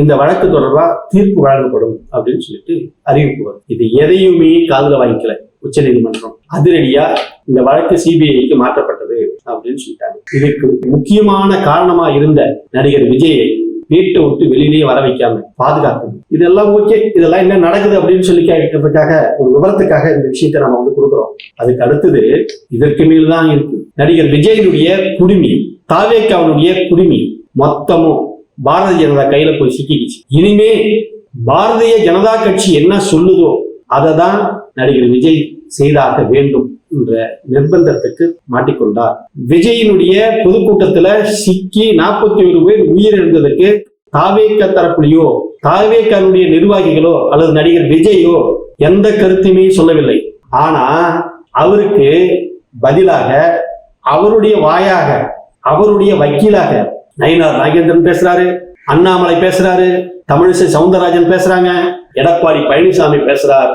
இந்த வழக்கு தொடர்பாக தீர்ப்பு வழங்கப்படும் அப்படின்னு சொல்லிட்டு அறிவிப்பு வரும். இது எதையுமே காதுல வாங்கிக்கல. உச்சநீதிமன்றம் அதிரடியா இந்த வழக்கு சிபிஐக்கு மாற்றப்பட்டது அப்படின்னு சொல்லிட்டாங்க. இதுக்கு முக்கியமான காரணமா இருந்த நடிகர் விஜயை வீட்டை விட்டு வெளியிலேயே வர வைக்காம பாதுகாக்கணும். இதெல்லாம் ஓகே. இதெல்லாம் என்ன நடக்குது அப்படின்னு சொல்லி கேட்கறதுக்காக ஒரு விவரத்துக்காக இந்த விஷயத்தை நம்ம வந்து கொடுக்குறோம். அதுக்கு அடுத்தது இதற்கு மேல் தான் இருக்கு. நடிகர் விஜயனுடைய குடுமி தாவேக்காவனுடைய குடுமி மொத்தமும் பாரதிய ஜனதா கையில போய் சிக்கிடுச்சு இனிமே பாரதிய ஜனதா கட்சி என்ன சொல்லுதோ அதை தான் நடிகர் விஜய் செய்தாக வேண்டும் என்ற நிர்பந்தத்துக்கு மாட்டிக்கொண்டார். விஜயினுடைய பொதுக்கூட்டத்துல சிக்கி நாற்பத்தி ஒரு பேர் உயிரிழந்ததற்கு தாவேக்க தரப்புலையோ தாவேக்கனுடைய நிர்வாகிகளோ அல்லது நடிகர் விஜயோ எந்த கருத்துமே சொல்லவில்லை. ஆனா அவருக்கு பதிலாக அவருடைய வாயாக அவருடைய வக்கீலாக நயினார் நாகேந்திரன் பேசுறாரு அண்ணாமலை பேசுறாரு தமிழிசை சவுந்தரராஜன் பேசுறாங்க எடப்பாடி பழனிசாமி பேசுறார்.